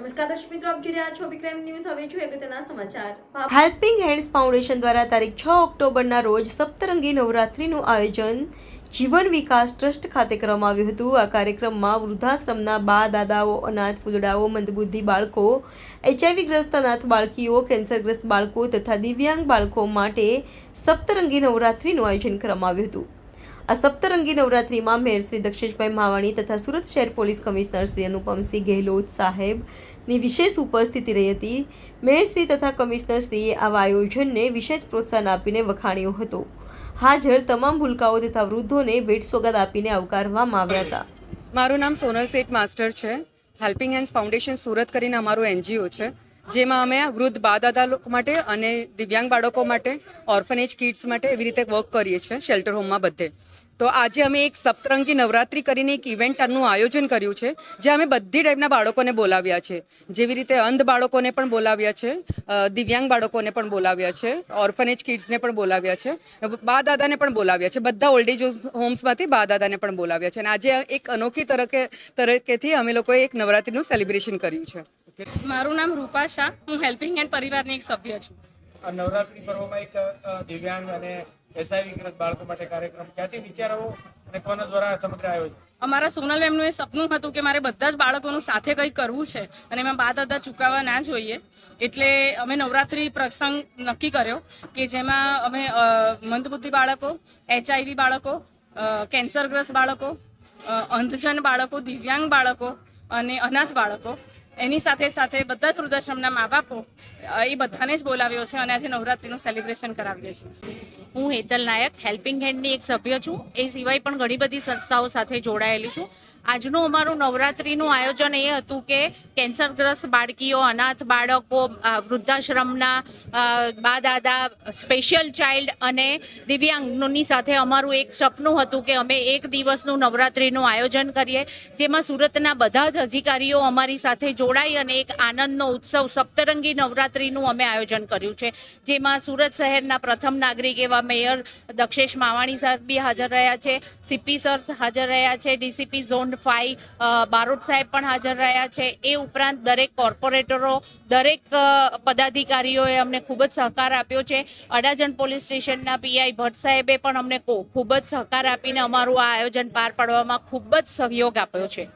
નમસ્કાર helping hands foundation દ્વારા તારીખ છ ઓક્ટોબરના રોજ સપ્તરંગી નવરાત્રિનું આયોજન જીવન વિકાસ ટ્રસ્ટ ખાતે કરવામાં આવ્યું હતું. આ કાર્યક્રમમાં વૃદ્ધાશ્રમના બા, દાદાઓ, અનાથ ફૂલડાઓ મંદબુદ્ધિ બાળકો એચઆઈવી ગ્રસ્ત અનાથ બાળકીઓ, કેન્સરગ્રસ્ત બાળકો તથા દિવ્યાંગ બાળકો માટે સપ્તરંગી નવરાત્રિનું આયોજન કરવામાં આવ્યું હતું. આ સપ્તરંગી નવરાત્રિમાં મેયર શ્રી દક્ષેશભાઈ માવાણી તથા સુરત શહેર પોલીસ કમિશનર શ્રી અનુપમસિંહ ગેહલોત સાહેબની વિશેષ ઉપસ્થિતિ રહી હતી. મેયર તથા કમિશનર શ્રીએ આવા આયોજનને વિશેષ પ્રોત્સાહન આપીને વખાણ્યો હતો. હાજર તમામ ભૂલકાઓ તથા વૃદ્ધોને ભેટ સોગાદ આપીને આવકારવામાં આવ્યા હતા. મારું નામ સોનલ શેઠ માસ્ટર છે. હેલ્પિંગ હેન્ડ્સ ફાઉન્ડેશન સુરત કરીને અમારું એનજીઓ છે. જેમાં અમે વૃદ્ધ બા દાદા લોકો માટે અને દિવ્યાંગ બાળકો માટે ઓર્ફનેજ કિડ્સ માટે એવી રીતે વર્ક કરીએ છીએ શેલ્ટર હોમમાં બધે. તો આજે અમે એક સપ્તરંગી નવરાત્રિ કરીને એક ઇવેન્ટનું આયોજન કર્યું છે, જ્યાં અમે બધી ટાઈપના બાળકોને બોલાવ્યા છે. જેવી રીતે અંધ બાળકોને પણ બોલાવ્યા છે દિવ્યાંગ બાળકોને પણ બોલાવ્યા છે ઓર્ફનેજ કિડ્સને પણ બોલાવ્યા છે બા દાદાને પણ બોલાવ્યા છે, બધા ઓલ્ડ એજ હોમ્સમાંથી બા દાદાને પણ બોલાવ્યા છે. અને આજે એક અનોખી તરકે, તરીકેથી અમે લોકોએ એક નવરાત્રીનું સેલિબ્રેશન કર્યું છે. મારું નામ રૂપા શાહ. હું હેલ્પિંગ હેન્ડ પરિવારની એક સભ્ય છું. આ નવરાત્રી પર્વમાં એક દિવ્યાંગ અને એસઆઈવી ગ્રસ્ત બાળકો માટે કાર્યક્રમ ક્યાંથી વિચાર આવ્યો અને કોના દ્વારા સમગ્ર આયોજન? અમારા સોનલ મેમનું એ સપનું હતું કે મારે બધા જ બાળકોનું સાથે કંઈક કરવું છે અને એમાં બાદ દાદા ચૂકવવા ના જોઈએ. એટલે અમે નવરાત્રિ પ્રસંગ નક્કી કર્યો કે જેમાં અમે મંદબુદ્ધિ બાળકો એચઆઈવી બાળકો કેન્સરગ્રસ્ત બાળકો અંધજન બાળકો દિવ્યાંગ બાળકો અને અનાથ બાળકો એની સાથે સાથે બધા જ વૃદ્ધાશ્રમના મા બાપો એ બધાને જ બોલાવ્યો છે અને આજે નવરાત્રિનું સેલિબ્રેશન કરાવીએ છીએ. હું હેતલ નાયક હેલ્પિંગ હેન્ડની એક સભ્ય છું. એ સિવાય પણ ઘણી બધી સંસ્થાઓ સાથે જોડાયેલી છું. આજનું અમારું નવરાત્રિનું આયોજન એ હતું કે કેન્સરગ્રસ્ત બાળકીઓ, અનાથ બાળકો વૃદ્ધાશ્રમના બા દાદા સ્પેશિયલ ચાઇલ્ડ અને દિવ્યાંગની સાથે અમારું એક સપનું હતું કે અમે એક દિવસનું નવરાત્રિનું આયોજન કરીએ, જેમાં સુરતના બધા જ અધિકારીઓ અમારી સાથે જોડાઈ અને એક આનંદનો ઉત્સવ, સપ્તરંગી નવરાત્રિનું અમે આયોજન કર્યું છે. જેમાં સુરત શહેરના પ્રથમ નાગરિક એવા મેયર દક્ષેશ માવાણી સર બી હાજર રહ્યા છે, સીપી સર હાજર રહ્યા છે, ડીસીપી ઝોન ફાઈવ બારોટ સાહેબ પણ હાજર રહ્યા છે. એ ઉપરાંત દરેક કોર્પોરેટરો, દરેક પદાધિકારીઓએ અમને ખૂબ જ સહકાર આપ્યો છે. અડાજણ પોલીસ સ્ટેશનના પીઆઈ ભટ્ટ સાહેબે પણ અમને ખૂબ જ સહકાર આપીને અમારું આ આયોજન પાર પાડવામાં ખૂબ જ સહયોગ આપ્યો છે.